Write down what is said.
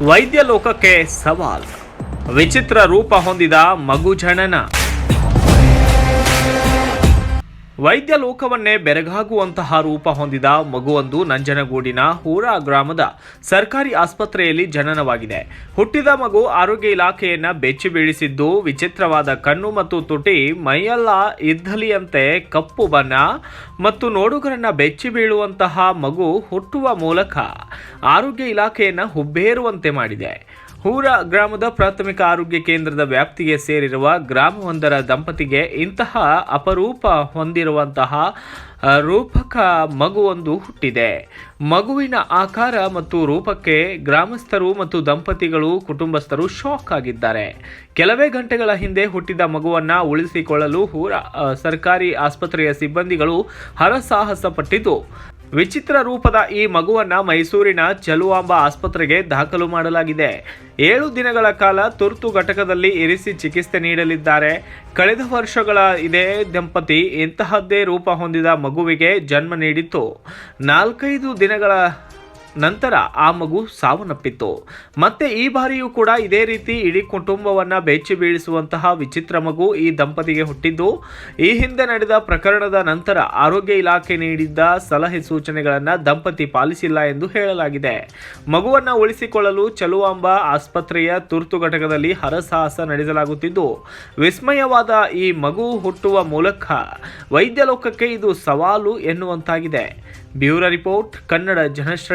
ವೈದ್ಯ ಲೋಕಕ್ಕೆ ಸವಾಲ್. ವಿಚಿತ್ರ ರೂಪ ಹೊಂದಿದ ಮಗು ಜನನ. ವೈದ್ಯ ಲೋಕವನ್ನೇ ಬೆರಗಾಗುವಂತಹ ರೂಪ ಹೊಂದಿದ ಮಗುವೊಂದು ನಂಜನಗೂಡಿನ ಹೂರಾ ಗ್ರಾಮದ ಸರ್ಕಾರಿ ಆಸ್ಪತ್ರೆಯಲ್ಲಿ ಜನನವಾಗಿದೆ. ಹುಟ್ಟಿದ ಮಗು ಆರೋಗ್ಯ ಇಲಾಖೆಯನ್ನ ಬೆಚ್ಚಿ ಬೀಳಿಸಿದ್ದು ವಿಚಿತ್ರವಾದ ಕಣ್ಣು ಮತ್ತು ತುಟಿ, ಮೈಯೆಲ್ಲ ಇದ್ದಲಿಯಂತೆ ಕಪ್ಪು ಬಣ್ಣ ಮತ್ತು ನೋಡುಗರನ್ನ ಬೆಚ್ಚಿ ಬೀಳುವಂತಹ ಮಗು ಹುಟ್ಟುವ ಮೂಲಕ. ಆರೋಗ್ಯ ಇಲಾಖೆಯನ್ನು ಹುಬ್ಬೇರುವಂತೆ ಮಾಡಿದೆ. ಹೂರ ಗ್ರಾಮದ ಪ್ರಾಥಮಿಕ ಆರೋಗ್ಯ ಕೇಂದ್ರದ ವ್ಯಾಪ್ತಿಗೆ ಸೇರಿರುವ ಗ್ರಾಮವೊಂದರ ದಂಪತಿಗೆ ಇಂತಹ ಅಪರೂಪ ಹೊಂದಿರುವಂತಹ ರೂಪಕ ಮಗುವೊಂದು ಹುಟ್ಟಿದೆ. ಮಗುವಿನ ಆಕಾರ ಮತ್ತು ರೂಪಕ್ಕೆ ಗ್ರಾಮಸ್ಥರು ಮತ್ತು ದಂಪತಿಗಳು ಕುಟುಂಬಸ್ಥರು ಶಾಕ್ ಆಗಿದ್ದಾರೆ. ಕೆಲವೇ ಗಂಟೆಗಳ ಹಿಂದೆ ಹುಟ್ಟಿದ ಮಗುವನ್ನ ಉಳಿಸಿಕೊಳ್ಳಲು ಹೂರ ಸರ್ಕಾರಿ ಆಸ್ಪತ್ರೆಯ ಸಿಬ್ಬಂದಿಗಳು ಹರಸಾಹಸ ಪಟ್ಟಿದ್ದು ವಿಚಿತ್ರ ರೂಪದ ಈ ಮಗುವನ್ನ ಮೈಸೂರಿನ ಚಲುವಾಂಬ ಆಸ್ಪತ್ರೆಗೆ ದಾಖಲು ಮಾಡಲಾಗಿದೆ. ಏಳು ದಿನಗಳ ಕಾಲ ತುರ್ತು ಘಟಕದಲ್ಲಿ ಇರಿಸಿ ಚಿಕಿತ್ಸೆ ನೀಡಲಿದ್ದಾರೆ. ಕಳೆದ ವರ್ಷಗಳ ಇದೇ ದಂಪತಿ ಇಂತಹದ್ದೇ ರೂಪ ಹೊಂದಿದ ಮಗುವಿಗೆ ಜನ್ಮ ನೀಡಿತ್ತು. ನಾಲ್ಕೈದು ದಿನಗಳ ನಂತರ ಆ ಮಗು ಸಾವನ್ನಪ್ಪಿತ್ತು. ಮತ್ತೆ ಈ ಬಾರಿಯೂ ಕೂಡ ಇದೇ ರೀತಿ ಇಡೀ ಕುಟುಂಬವನ್ನ ಬೆಚ್ಚಿ ಬೀಳಿಸುವಂತಹ ವಿಚಿತ್ರ ಮಗು ಈ ದಂಪತಿಗೆ ಹುಟ್ಟಿದ್ದು. ಈ ಹಿಂದೆ ನಡೆದ ಪ್ರಕರಣದ ನಂತರ ಆರೋಗ್ಯ ಇಲಾಖೆ ನೀಡಿದ್ದ ಸಲಹೆ ಸೂಚನೆಗಳನ್ನು ದಂಪತಿ ಪಾಲಿಸಿಲ್ಲ ಎಂದು ಹೇಳಲಾಗಿದೆ. ಮಗುವನ್ನ ಉಳಿಸಿಕೊಳ್ಳಲು ಚಲುವಾಂಬ ಆಸ್ಪತ್ರೆಯ ತುರ್ತು ಘಟಕದಲ್ಲಿ ಹರಸಾಹಸ ನಡೆಸಲಾಗುತ್ತಿದ್ದು, ವಿಸ್ಮಯವಾದ ಈ ಮಗು ಹುಟ್ಟುವ ಮೂಲಕ ವೈದ್ಯ ಲೋಕಕ್ಕೆ ಇದು ಸವಾಲು ಎನ್ನುವಂತಾಗಿದೆ. Bureau report, Kannada ಜನಶ್ರ